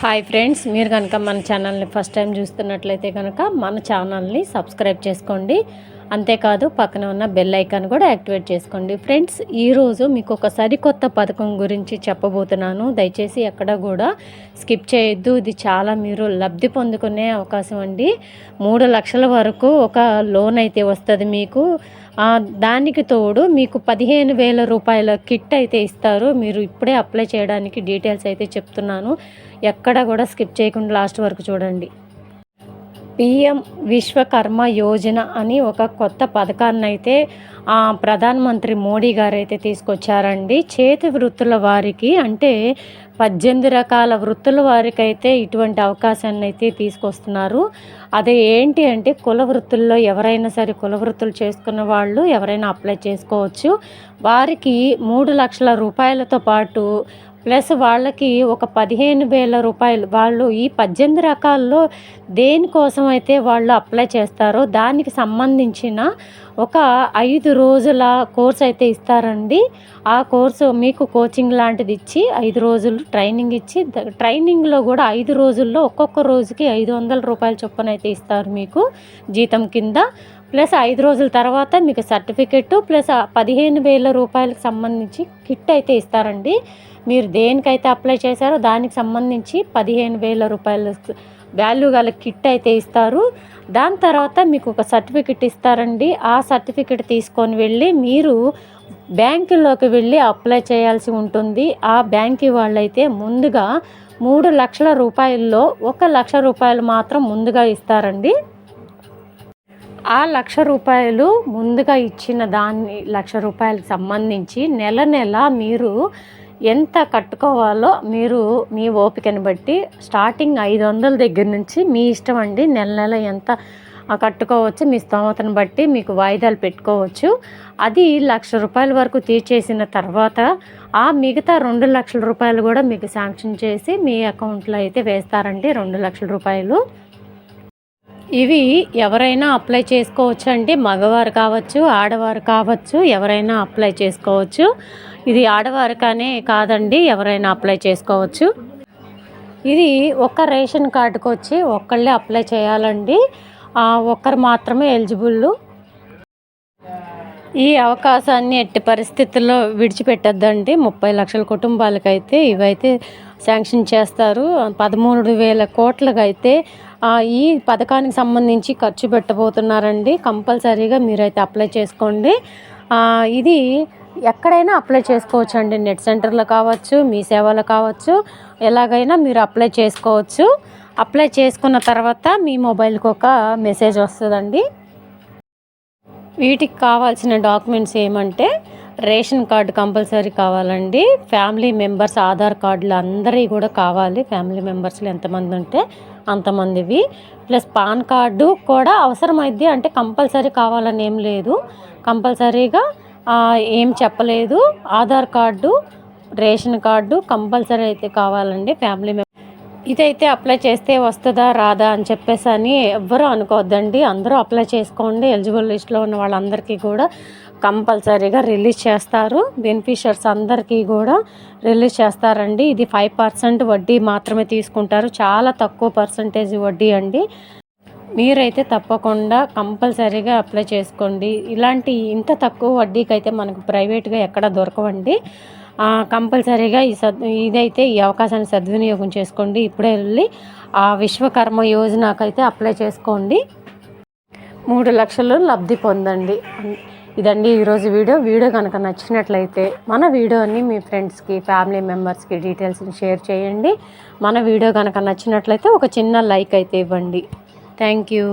Hi friends మీరు కనుక మన ఛానల్ని ఫస్ట్ టైం చూస్తున్నట్లయితే కనుక మన ఛానల్ని సబ్స్క్రైబ్ చేసుకోండి. అంతేకాదు పక్కన ఉన్న బెల్ ఐకాన్ కూడా యాక్టివేట్ చేసుకోండి. ఫ్రెండ్స్ ఈరోజు మీకు ఒక సరికొత్త పథకం గురించి చెప్పబోతున్నాను. దయచేసి ఎక్కడ కూడా స్కిప్ చేయొద్దు. ఇది చాలా మీరు లబ్ధి పొందుకునే అవకాశం అండి. మూడు లక్షల వరకు ఒక లోన్ అయితే వస్తుంది మీకు. దానికి తోడు మీకు పదిహేను వేల రూపాయల కిట్ అయితే ఇస్తారు. మీరు ఇప్పుడే అప్లై చేయడానికి డీటెయిల్స్ అయితే చెప్తున్నాను. ఎక్కడ కూడా స్కిప్ చేయకుండా లాస్ట్ వరకు చూడండి. పిఎం విశ్వకర్మ యోజన అని ఒక కొత్త పథకాన్ని అయితే ప్రధానమంత్రి మోడీ గారు అయితే తీసుకొచ్చారండి. చేతి వృత్తుల వారికి అంటే పద్దెనిమిది రకాల వృత్తుల వారికి అయితే ఇటువంటి అవకాశాన్ని అయితే తీసుకొస్తున్నారు. అదే ఏంటి అంటే కుల వృత్తుల్లో ఎవరైనా సరే కుల వృత్తులు చేసుకున్న వాళ్ళు ఎవరైనా అప్లై చేసుకోవచ్చు. వారికి మూడు లక్షల రూపాయలతో పాటు ప్లస్ వాళ్ళకి ఒక పదిహేను వేల రూపాయలు వాళ్ళు ఈ పద్దెనిమిది రకాల్లో దేనికోసం అయితే వాళ్ళు అప్లై చేస్తారో దానికి సంబంధించిన ఒక ఐదు రోజుల కోర్స్ అయితే ఇస్తారండి. ఆ కోర్సు మీకు కోచింగ్ లాంటిది ఇచ్చి ఐదు రోజులు ట్రైనింగ్ ఇచ్చి ట్రైనింగ్లో కూడా ఐదు రోజుల్లో ఒక్కొక్క రోజుకి ఐదు వందల రూపాయల చొప్పున అయితే ఇస్తారు మీకు జీతం కింద. ప్లస్ ఐదు రోజుల తర్వాత మీకు సర్టిఫికెట్ ప్లస్ పదిహేను వేల రూపాయలకు సంబంధించి కిట్ అయితే ఇస్తారండి. మీరు దేనికైతే అప్లై చేశారో దానికి సంబంధించి పదిహేను వేల రూపాయల వాల్యూ గల కిట్ అయితే ఇస్తారు. దాని తర్వాత మీకు ఒక సర్టిఫికెట్ ఇస్తారండి. ఆ సర్టిఫికెట్ తీసుకొని వెళ్ళి మీరు బ్యాంకులోకి వెళ్ళి అప్లై చేయాల్సి ఉంటుంది. ఆ బ్యాంకు వాళ్ళైతే ముందుగా మూడు లక్షల రూపాయల్లో ఒక లక్ష రూపాయలు మాత్రం ముందుగా ఇస్తారండి. ఆ లక్ష రూపాయలు ముందుగా ఇచ్చిన దాన్ని లక్ష రూపాయలకు సంబంధించి నెల నెల మీరు ఎంత కట్టుకోవాలో మీరు మీ ఓపికని బట్టి స్టార్టింగ్ ఐదు వందల దగ్గర నుంచి మీ ఇష్టం అండి నెల నెల ఎంత కట్టుకోవచ్చు మీ స్తోమతను బట్టి మీకు వాయిదాలు పెట్టుకోవచ్చు. అది లక్ష రూపాయల వరకు తీర్చేసిన తర్వాత ఆ మిగతా రెండు లక్షల రూపాయలు కూడా మీకు శాంక్షన్ చేసి మీ అకౌంట్లో అయితే వేస్తారండి రెండు లక్షల రూపాయలు. ఇవి ఎవరైనా అప్లై చేసుకోవచ్చు అండి. మగవారు కావచ్చు ఆడవారు కావచ్చు ఎవరైనా అప్లై చేసుకోవచ్చు. ఇది ఆడవారికనే కాదండి ఎవరైనా అప్లై చేసుకోవచ్చు. ఇది ఒక్క రేషన్ కార్డుకు వచ్చి ఒక్కళ్ళే అప్లై చేయాలండి. ఒక్కరు మాత్రమే ఎలిజిబుల్ ఈ అవకాశాన్ని ఎట్టి పరిస్థితుల్లో విడిచిపెట్టద్దండి. ముప్పై లక్షల కుటుంబాలకైతే ఇవైతే శాంక్షన్ చేస్తారు. పదమూడు వేల కోట్లకు అయితే ఈ పథకానికి సంబంధించి ఖర్చు పెట్టబోతున్నారండి. కంపల్సరీగా మీరైతే అప్లై చేసుకోండి. ఇది ఎక్కడైనా అప్లై చేసుకోవచ్చు అండి నెట్ సెంటర్లో కావచ్చు మీ సేవలో కావచ్చు ఎలాగైనా మీరు అప్లై చేసుకోవచ్చు. అప్లై చేసుకున్న తర్వాత మీ మొబైల్కి ఒక మెసేజ్ వస్తుందండి. వీటికి కావాల్సిన డాక్యుమెంట్స్ ఏమంటే రేషన్ కార్డు కంపల్సరీ కావాలండి. ఫ్యామిలీ మెంబర్స్ ఆధార్ కార్డులు అందరివి కూడా కావాలి. ఫ్యామిలీ మెంబర్స్లో ఎంతమంది ఉంటే అంతమందివి. ప్లస్ పాన్ కార్డు కూడా అవసరమైద్ది అంటే కంపల్సరీ కావాలని ఏం లేదు. కంపల్సరీగా ఏం చెప్పలేదు. Aadhaar card ration card compulsory అయితే కావాలండి ఫ్యామిలీ మెంబర్ ఇదైతే అప్లై చేస్తే వస్తుందా రాదా అని చెప్పేసి అని ఎవ్వరూ అనుకోవద్దండి. అందరూ అప్లై చేసుకోండి. ఎలిజిబుల్ లిస్ట్లో ఉన్న వాళ్ళందరికీ కూడా కంపల్సరీగా రిలీజ్ చేస్తారు. బెనిఫిషియర్స్ అందరికీ కూడా రిలీజ్ చేస్తారండి. ఇది ఫైవ్ పర్సెంట్ వడ్డీ మాత్రమే తీసుకుంటారు. చాలా తక్కువ పర్సంటేజ్ వడ్డీ అండి. మీరైతే తప్పకుండా కంపల్సరీగా అప్లై చేసుకోండి. ఇలాంటి ఇంత తక్కువ వడ్డీకి అయితే మనకు ప్రైవేట్గా ఎక్కడ దొరకవండి. కంపల్సరీగా ఈ సద్ ఇదైతే ఈ అవకాశాన్ని సద్వినియోగం చేసుకోండి. ఇప్పుడే వెళ్ళి ఆ విశ్వకర్మ యోజనకైతే అప్లై చేసుకోండి. మూడు లక్షలు లబ్ధి పొందండి. ఇదండి ఈరోజు వీడియో. వీడియో కనుక నచ్చినట్లయితే మన వీడియోని మీ ఫ్రెండ్స్కి ఫ్యామిలీ మెంబర్స్కి డీటెయిల్స్ని షేర్ చేయండి. మన వీడియో కనుక నచ్చినట్లయితే ఒక చిన్న లైక్ అయితే ఇవ్వండి. Thank you.